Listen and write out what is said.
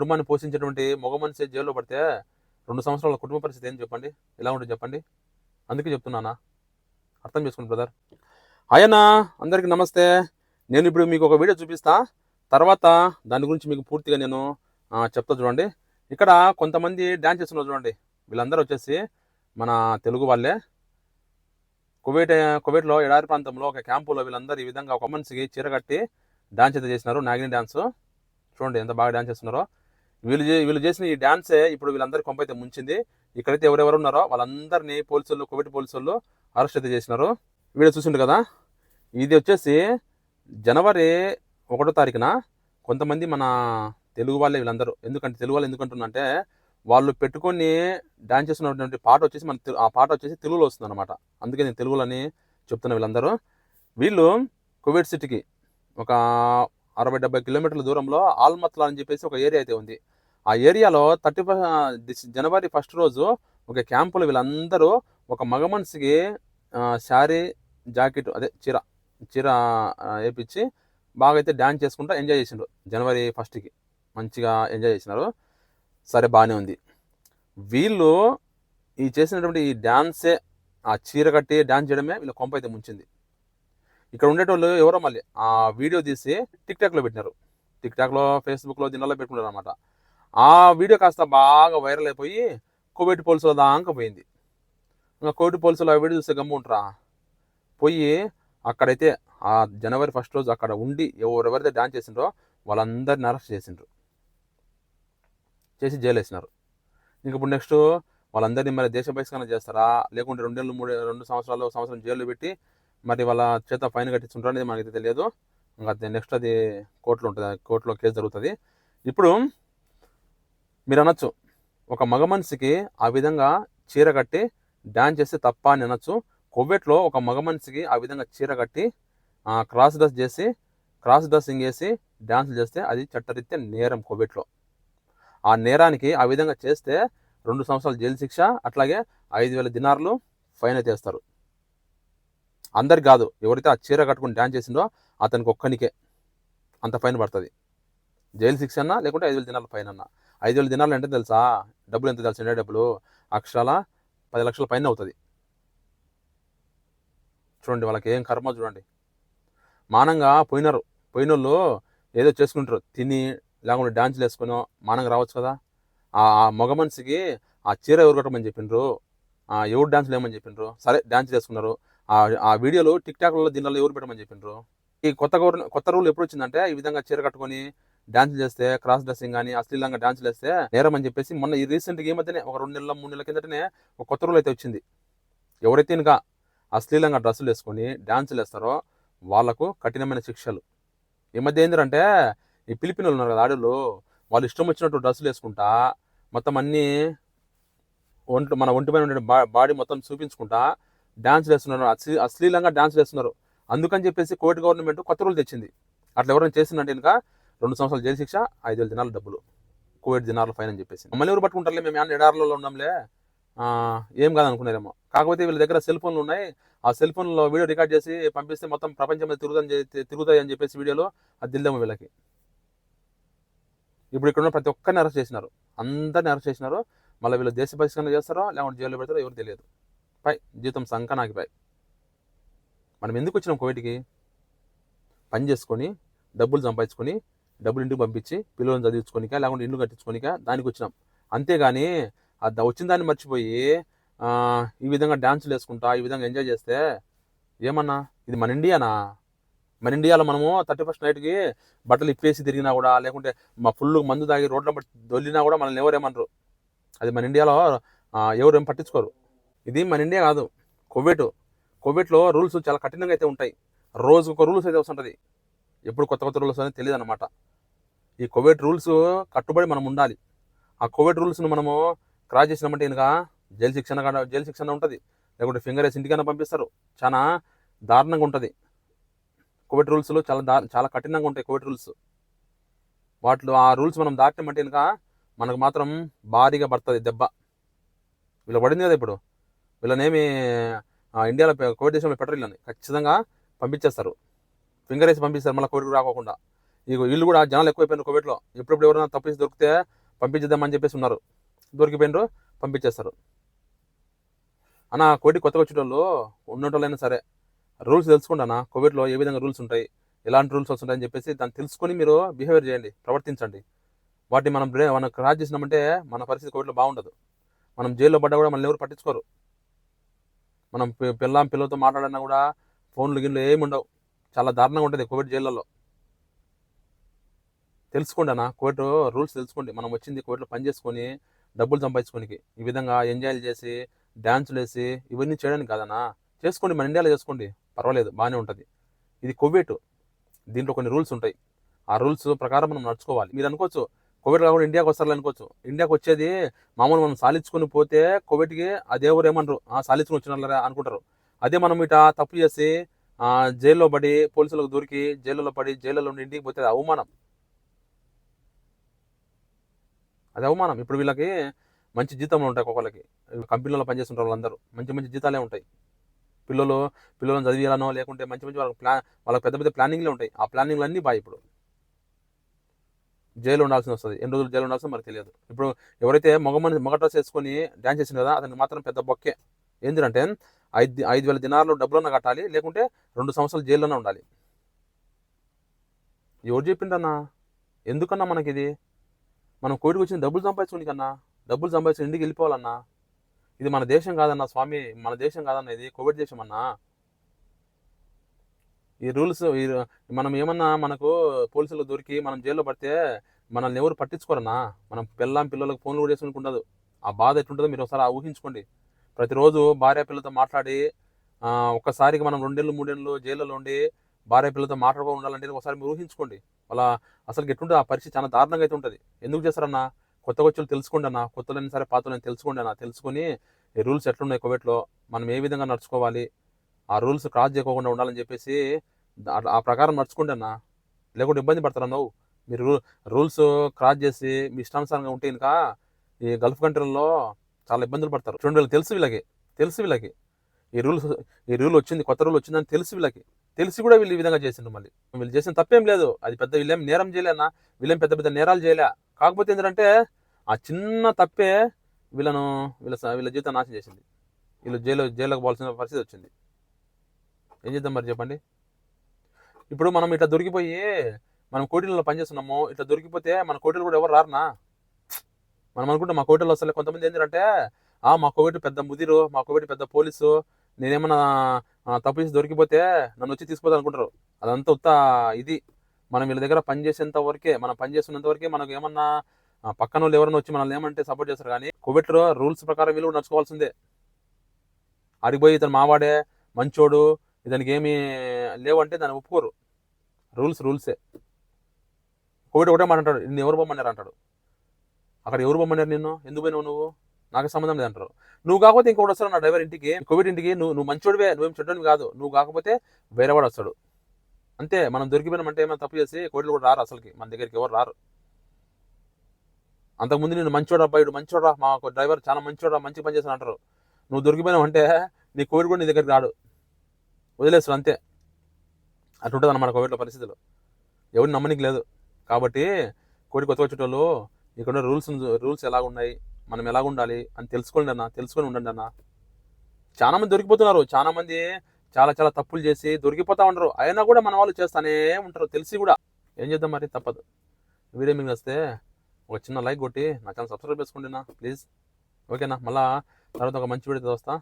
కుటుంబాన్ని పోషించేటువంటి మగ మనిషి జైల్లో పడితే రెండు సంవత్సరాల కుటుంబ పరిస్థితి ఏం చెప్పండి? ఎలా ఉంటుంది చెప్పండి? అందుకే చెప్తున్నానా? అర్థం చేసుకోండి బ్రదర్. అయ్యన్న అందరికీ నమస్తే. నేను ఇప్పుడు మీకు ఒక వీడియో చూపిస్తా. తర్వాత దాని గురించి మీకు పూర్తిగా నేను చెప్తా చూడండి. ఇక్కడ కొంతమంది డ్యాన్స్ చేస్తున్నారు చూడండి. వీళ్ళందరూ వచ్చేసి మన తెలుగు వాళ్ళే. కువైట్ కువైట్లో ఎడారి ప్రాంతంలో ఒక క్యాంపులో వీళ్ళందరూ ఈ విధంగా ఒక మనిషికి చీర కట్టి డాన్స్ అయితే చేసినారు. నాగిని డాన్స్ చూడండి ఎంత బాగా డాన్స్ చేస్తున్నారో. వీళ్ళు వీళ్ళు చేసిన ఈ డ్యాన్సే ఇప్పుడు వీళ్ళందరి కొంప అయితే ముంచింది. ఇక్కడైతే ఎవరెవరు ఉన్నారో వాళ్ళందరినీ పోలీసులు కోవిడ్ పోలీసులు అరెస్ట్ అయితే చేసినారు. వీడియో చూసిండు కదా ఇది వచ్చేసి జనవరి ఒకటో తారీఖున కొంతమంది మన తెలుగు వాళ్ళే వీళ్ళందరూ. ఎందుకంటే తెలుగు వాళ్ళు ఎందుకంటున్నంటే వాళ్ళు పెట్టుకొని డాన్స్ చేస్తున్నటువంటి పాట వచ్చేసి మన తెలు- ఆ పాట వచ్చేసి తెలుగులో వస్తుంది అనమాట అందుకే నేను తెలుగులని చెప్తున్నా వీళ్ళందరూ. వీళ్ళు కువైట్ సిటీకి ఒక అరవై డెబ్బై కిలోమీటర్ల దూరంలో ఆల్మత్లా అని చెప్పేసి ఒక ఏరియా అయితే ఉంది. ఆ ఏరియాలో థర్టీ జనవరి ఫస్ట్ రోజు ఒక క్యాంపులో వీళ్ళందరూ ఒక మగ మనిషికి శారీ జాకెట్ అదే చీర చీర వేపించి బాగా అయితే డ్యాన్స్ చేసుకుంటూ ఎంజాయ్ చేసిండ్రు. జనవరి ఫస్ట్కి మంచిగా ఎంజాయ్ చేసినారు. సరే బాగానే ఉంది. వీళ్ళు ఈ చేసినటువంటి ఈ డ్యాన్సే ఆ చీర కట్టి డ్యాన్స్ చేయడమే వీళ్ళ కొంప అయితే ముంచింది. ఇక్కడ ఉండేటోళ్ళు ఎవరో మళ్ళీ ఆ వీడియో తీసి టిక్ టాక్లో పెట్టినారు. టిక్ టాక్లో ఫేస్బుక్లో దీనిలో పెట్టుకున్నారు అనమాట ఆ వీడియో కాస్త బాగా వైరల్ అయిపోయి కోవిడ్ పోలీసుల దాకా పోయింది. ఇంకా కోవిడ్ పోలీసులు ఆ వీడియో చూస్తే గమ్ముంటారా పోయి అక్కడైతే ఆ జనవరి ఫస్ట్ రోజు అక్కడ ఉండి ఎవరెవరైతే డాన్స్ చేసిండ్రో వాళ్ళందరిని అరెస్ట్ చేసిండ్రు. చేసి జైలు వేసినారు ఇంక ఇప్పుడు నెక్స్ట్ వాళ్ళందరినీ మరి దేశ బహిష్కరణ చేస్తారా? లేకుంటే రెండేళ్ళు మూడు రెండు సంవత్సరాలు సంవత్సరం జైలు పెట్టి మరి వాళ్ళ చేత ఫైన్ కట్టించుంటారు అనేది మనకి తెలియదు. ఇంకా నెక్స్ట్ అది కోర్టులో ఉంటుంది కోర్టులో కేసు జరుగుతుంది. ఇప్పుడు మీరు అనొచ్చు ఒక మగ మనిషికి ఆ విధంగా చీర కట్టి డ్యాన్స్ చేస్తే తప్ప అని అనొచ్చు. కొవ్వెట్లో ఒక మగ మనిషికి ఆ విధంగా చీర కట్టి క్రాస్ డ్రెస్ చేసి క్రాస్ డ్రెస్సింగ్ చేసి డాన్స్ చేస్తే అది చట్టరీత్యా నేరం కొవ్వెట్లో. ఆ నేరానికి ఆ విధంగా చేస్తే రెండు సంవత్సరాలు జైలు శిక్ష అట్లాగే ఐదు వేల దినార్లు ఫైన్ అయితే అందరికి కాదు ఎవరైతే ఆ చీర కట్టుకుని డ్యాన్స్ చేసిందో అతనికి ఒక్కనికే అంత ఫైన్ పడుతుంది. జైలు శిక్ష అన్నా లేకుంటే ఐదు వేల దినాల ఫైన్ అన్నా. ఐదు వేల దినాలు అంటే తెలుసా? డబ్బులు ఎంత తెలుసు డబ్బులు? అక్షరాల పది లక్షల పైన అవుతుంది. చూడండి వాళ్ళకి ఏం కర్మ చూడండి. మానంగా పోయినారు. పోయినోళ్ళు ఏదో చేసుకుంటారు. తిని లేకుండా డాన్సులు వేసుకుని మానంగా రావచ్చు కదా. ఆ మగ మనిషికి ఆ చీర ఎవరు కట్టమని చెప్పిండ్రు? ఆ ఎవరు డాన్సులు ఏమని చెప్పిండ్రు? సరే డాన్స్ చేసుకున్నారు ఆ ఆ వీడియోలు టిక్ టాక్లలో దీనిలో ఎవరు పెట్టమని చెప్పిండ్రు? ఈ కొత్త గవర్న కొత్త రూల్ ఎప్పుడు వచ్చిందంటే ఈ విధంగా చీర కట్టుకొని డాన్సులు చేస్తే క్రాస్ డ్రెస్సింగ్ కానీ అశ్లీలంగా డాన్సులు వేస్తే నేరం అని చెప్పేసి మొన్న ఈ రీసెంట్గా ఈ మధ్యనే ఒక రెండు నెలల మూడు నెలల కిందటనే ఒక కొత్త రూల్ అయితే వచ్చింది. ఎవరైతే ఇంకా అశ్లీలంగా డ్రెస్సులు వేసుకొని డాన్సులు వేస్తారో వాళ్ళకు కఠినమైన శిక్షలు. ఈ మధ్య ఏంటంటే ఈ పిలిపినలు ఉన్నారు కదా ఆడోళ్ళు వాళ్ళు ఇష్టం వచ్చినట్టు డ్రెస్సులు వేసుకుంటా మొత్తం అన్నీ ఒంటి మన ఒంటి పైన ఉండే బా- బాడీ మొత్తం చూపించుకుంటా డాన్స్ వేస్తున్నారు అశ్లీ అశ్లీలంగా డాన్స్ వేస్తున్నారు అందుకని చెప్పేసి కోవిడ్ గవర్నమెంట్ కొత్త రూల్ తెచ్చింది. అట్లా ఎవరైనా చేసిందంటే ఇంకా రెండు సంవత్సరాలు జైలు శిక్ష ఐదు వేల దినాలు డబ్బులు. కోవిడ్ దినాల ఫైన్ అని చెప్పేసి మమ్మల్ని ఎవరు పట్టుకుంటారులే? మేము ఏమన్నా ఎడారులలో ఉన్నాంలే? ఏం కాదనుకున్నారేమో. కాకపోతే వీళ్ళ దగ్గర సెల్ ఫోన్లు ఉన్నాయి. ఆ సెల్ ఫోన్లో వీడియో రికార్డ్ చేసి పంపిస్తే మొత్తం ప్రపంచం తిరుగుదని తిరుగుతాయి అని చెప్పేసి వీడియోలో అది దిల్దాము వీళ్ళకి. ఇప్పుడు ఇక్కడ ఉన్న ప్రతి ఒక్కరిని అరెస్ట్ చేసినారు. అందరిని అరెస్ట్ చేసినారు. మళ్ళీ వీళ్ళు దేశ బహిష్కరణ చేస్తారో లేకుంటే జైల్లో పెడతారో ఎవరు తెలియదు. పై జీతం సంఖ నాకు పై మనం ఎందుకు వచ్చినాం కోవిడ్కి? పని చేసుకొని డబ్బులు సంపాదించుకొని డబ్బులు ఇంటికి పంపించి పిల్లలను చదివించుకోనిక లేకుంటే ఇల్లు కట్టించుకోనిక దానికి వచ్చినాం. అంతేగాని అది వచ్చిన దాన్ని మర్చిపోయి ఈ విధంగా డ్యాన్సులు వేసుకుంటా ఈ విధంగా ఎంజాయ్ చేస్తే ఏమన్నా? ఇది మన ఇండియానా? మన ఇండియాలో మనము థర్టీ ఫస్ట్ నైట్కి బట్టలు ఇప్పేసి తిరిగినా కూడా లేకుంటే మా ఫుల్ మందు తాగి రోడ్ల బట్టి దొల్లినా కూడా మనల్ని ఎవరేమనరు అది మన ఇండియాలో ఎవరేం పట్టించుకోరు. ఇది మన ఇండియా కాదు కోవిడ్ కోవిడ్లో రూల్స్ చాలా కఠినంగా అయితే ఉంటాయి. రోజు ఒక రూల్స్ అయితే వస్తుంటుంది. ఎప్పుడు కొత్త కొత్త రూల్స్ అనేది తెలియదు అనమాట ఈ కోవిడ్ రూల్స్ కట్టుబడి మనం ఉండాలి. ఆ కోవిడ్ రూల్స్ను మనము క్రాస్ చేసినామంటే ఇంకా జైలు శిక్షణ జైలు శిక్షణ ఉంటుంది. లేకుంటే ఫింగర్ వేసి ఇంటికైనా పంపిస్తారు. చాలా దారుణంగా ఉంటుంది. కోవిడ్ రూల్స్లో చాలా దా చాలా కఠినంగా ఉంటాయి కోవిడ్ రూల్స్. వాటిలో ఆ రూల్స్ మనం దాటినామంటే ఇంకా మనకు మాత్రం భారీగా పడుతుంది దెబ్బ. వీళ్ళు పడింది కదా ఇప్పుడు. వీళ్ళనేమి ఆ, ఇండియాలో కోవిడ్ దేశంలో పెట్టరు వీళ్ళని. ఖచ్చితంగా పంపించేస్తారు. ఫింగర్ వేసి పంపిస్తారు. మళ్ళీ కోవిడ్ రాకోకుండా. ఇగో వీళ్ళు కూడా జనాలు ఎక్కువైపోయినారు కోవిడ్లో. ఎప్పుడప్పుడు ఎవరైనా తప్పించి దొరికితే పంపించేద్దామని చెప్పేసి ఉన్నారు. దొరికిపోయినారు పంపించేస్తారు. అన్న కోవిడ్ కొత్తగా వచ్చేటోళ్ళు ఉన్నటోళ్ళైనా సరే రూల్స్ తెలుసుకోండి అన్న కోవిడ్లో ఏ విధంగా రూల్స్ ఉంటాయి ఎలాంటి రూల్స్ వస్తుంటాయని చెప్పేసి దాన్ని తెలుసుకొని మీరు బిహేవియర్ చేయండి ప్రవర్తించండి. వాటిని మనం బ్రే మనం క్రాస్ చేసినామంటే మన పరిస్థితి కోవిడ్లో బాగుండదు. మనం జైల్లో పడ్డా కూడా మనల్ని ఎవరు పట్టించుకోరు. మనం పిల్ల పిల్లలతో మాట్లాడినా కూడా ఫోన్లు గిన్లు ఏమి ఉండవు చాలా దారుణంగా ఉంటుంది కోవిడ్ జైళ్ళలో. తెలుసుకోండి అన్న కోవిడ్ రూల్స్ తెలుసుకోండి మనం వచ్చింది కోర్టులో పని చేసుకొని డబ్బులు సంపాదించుకోనికి. ఈ విధంగా ఎంజాయ్లు చేసి డ్యాన్సులు వేసి ఇవన్నీ చేయడానికి కాదన్నా? చేసుకోండి మన ఇండియాలో చేసుకోండి. పర్వాలేదు బాగానే ఉంటుంది. ఇది కోవిడ్ దీంట్లో కొన్ని రూల్స్ ఉంటాయి. ఆ రూల్స్ ప్రకారం మనం నడుచుకోవాలి. మీరు అనుకోవచ్చు కోవిడ్ కాకుండా ఇండియాకి వస్తారు అనుకోవచ్చు. ఇండియాకి వచ్చేది మామూలు మనం సాలించుకొని పోతే కోవిడ్కి అదే ఎవరు ఏమనరు. ఆ సాలించుకొని వచ్చినారా అనుకుంటారు. అదే మనం ఇట తప్పు చేసి జైల్లో పడి పోలీసులకు దొరికి జైల్లో పడి జైల్లో ఉండి ఇంటికి పోతే అవమానం. అది అవమానం. ఇప్పుడు వీళ్ళకి మంచి జీతంలో ఉంటాయి ఒక్కొక్కరికి కంపెనీలో పనిచేస్తుంటారు వాళ్ళందరూ. మంచి మంచి జీతాలే ఉంటాయి. పిల్లలు పిల్లలను చదివేయాలనో లేకుంటే మంచి మంచి వాళ్ళకి ప్లాన్ వాళ్ళకి పెద్ద పెద్ద ప్లానింగ్లే ఉంటాయి. ఆ ప్లానింగ్లు అన్నీ బాగా ఇప్పుడు. జైలు ఉండాల్సి వస్తుంది. ఎన్ని రోజులు జైలు ఉండాల్సిందో మనకు తెలియదు. ఇప్పుడు ఎవరైతే మగ మనిషి మగ డ్రెస్ వేసుకొని డ్యాన్స్ చేసింది కదా అతనికి మాత్రం పెద్ద బొక్కే. ఏంటంటే ఐదు ఐదు వేల దినాలు డబ్బులన్నా కట్టాలి లేకుంటే రెండు సంవత్సరాలు జైల్లోనే ఉండాలి. ఎవరు చెప్పిండన్నా ఎందుకన్నా మనకి ఇది మనం కోవిడ్కి వచ్చిన డబ్బులు సంపాదించుకోనికన్నా డబ్బులు సంపాదించుకుని ఇంటికి వెళ్ళిపోవాలన్నా ఇది మన దేశం కాదన్నా స్వామి మన దేశం కాదన్నా ఇది కోవిడ్ దేశం అన్నా ఈ రూల్స్ ఈ మనం ఏమన్నా మనకు పోలీసులు దొరికి మనం జైల్లో పడితే మనల్ని ఎవరు పట్టించుకోరన్నా? మనం పిల్లం పిల్లలకు ఫోన్లు కూడా చేసుకుని ఉండదు. ఆ బాధ ఎట్లుంటుందో మీరు ఒకసారి ఊహించుకోండి. ప్రతిరోజు భార్య పిల్లలతో మాట్లాడి ఒక్కసారికి మనం రెండేళ్ళు మూడేళ్ళు జైల్లో ఉండి భార్య పిల్లలతో మాట్లాడుకో ఉండాలంటే ఒకసారి మీరు ఊహించుకోండి. వాళ్ళ అసలు ఎట్లుంటుంది? ఆ పరిస్థితి చాలా దారుణంగా అయితే ఉంటుంది. ఎందుకు చేస్తారన్నా? కొత్త వచ్చులు తెలుసుకోండి అన్న. కొత్తలైనా సరే పాతలైనా తెలుసుకోండి అన్న. తెలుసుకొని ఈ రూల్స్ ఎట్లున్నాయి కోవిడ్లో? మనం ఏ విధంగా నడుచుకోవాలి? ఆ రూల్స్ క్రాస్ చేయకోకుండా ఉండాలని చెప్పేసి ఆ ప్రకారం నడుచుకోండి అన్న. లేకుంటే ఇబ్బంది పడతారా నువ్వు? మీరు రూల్స్ క్రాస్ చేసి మీ ఇష్టానుసారంగా ఉంటే ఇంకా ఈ గల్ఫ్ కంట్రీల్లో చాలా ఇబ్బందులు పడతారు. చూడండి వీళ్ళకి తెలుసు వీళ్ళకి. తెలుసు వీళ్ళకి. ఈ రూల్స్ ఈ రూల్ వచ్చింది కొత్త రూల్ వచ్చిందని తెలుసు వీళ్ళకి. తెలిసి కూడా వీళ్ళు ఈ విధంగా చేసిండ్రు మళ్ళీ. వీళ్ళు చేసిన తప్పేం లేదు. అది పెద్ద వీళ్ళేం నేరం చేయలేనా వీళ్ళేం పెద్ద పెద్ద నేరాలు చేయలే. కాకపోతే ఏంటంటే ఆ చిన్న తప్పే వీళ్ళను వీళ్ళ స- వీళ్ళ జీవితం నాశనం చేసింది. వీళ్ళు జైలు జైల్లోకి పోవాల్సిన పరిస్థితి వచ్చింది. ఏం చేద్దాం మరి చెప్పండి? ఇప్పుడు మనం ఇట్లా దొరికిపోయి మనం కోటిలలో పనిచేస్తున్నాము. ఇట్లా దొరికిపోతే మన కోటిలు కూడా ఎవరు రారనా? మనం అనుకుంటే మా కోటిలో వస్తలే కొంతమంది ఏంటంటే ఆ మా కోవిడ్ పెద్ద ముదిరు మా కోవిడ్ పెద్ద పోలీసు నేనేమన్నా తప్పించి తప్పు చేసి దొరికిపోతే నన్ను వచ్చి తీసుకుపోతా అనుకుంటారు. అదంతా ఉత్త ఇది. మనం వీళ్ళ దగ్గర పని చేసేంత వరకే మనం పని చేస్తున్నంత వరకే మనకు ఏమన్నా పక్కన వాళ్ళు ఎవరైనా వచ్చి మనల్ని ఏమంటే సపోర్ట్ చేస్తారు. కానీ కోవిడ్ రూల్స్ ప్రకారం వీళ్ళు నడుచుకోవాల్సిందే. అడిగిపోయి ఇతను మావాడే మంచోడు ఇతనికి ఏమి లేవంటే దాన్ని ఒప్పుకోరు. రూల్స్ రూల్సే. కోవిడ్ ఒకటే మాట అంటాడు. నిన్ను ఎవరు బొమ్మన్నారు? అంటాడు. అక్కడ ఎవరు బొమ్మన్నారు నిన్ను? ఎందుకు పోయినావు నువ్వు? నాకు సంబంధం లేదంటారు. నువ్వు కాకపోతే ఇంకొకటి వస్తాడు నా డ్రైవర్ ఇంటికి కోవిడ్ ఇంటికి నువ్వు నువ్వు మంచోడివే నువ్వేం చెడ్డోనివి కాదు. నువ్వు కాకపోతే వేరేవాడు వస్తాడు. అంతే మనం దొరికిపోయినామంటే ఏమైనా తప్పు చేసి కోవిడ్లు కూడా రారు అసలుకి. మన దగ్గరికి ఎవరు రారు. అంతకుముందు నేను మంచోడు అబ్బాయిడు మంచోడా మా డ్రైవర్ చాలా మంచోడా మంచి పని చేస్తాను అంటారు. నువ్వు దొరికిపోయినావు అంటే నీ కోవిడ్ కూడా నీ దగ్గరికి రాడు. వదిలేస్తాడు అంతే. అటుంటుంది అన్నమాట కోవిడ్లో పరిస్థితులు. ఎవరిని నమ్మనికి లేదు. కాబట్టి కోవిడ్ కొత్త వచ్చేటోళ్ళు ఇక్కడ రూల్స్ రూల్స్ ఎలా ఉన్నాయి మనం ఎలా ఉండాలి అని తెలుసుకోండి అన్న తెలుసుకొని ఉండండి అన్న. చాలా మంది దొరికిపోతున్నారు. చాలా మంది చాలా చాలా తప్పులు చేసి దొరికిపోతా ఉంటారు అయినా కూడా మన వాళ్ళు చేస్తానే ఉంటారు. తెలిసి కూడా. ఏం చేద్దాం మరి? తప్పదు. వీడియో మీకు వస్తే ఒక చిన్న లైక్ కొట్టి నా ఛానల్ సబ్స్క్రైబ్ చేసుకోండి ప్లీజ్. ఓకేనా? మళ్ళా తర్వాత ఒక మంచి వీడియో వస్తా.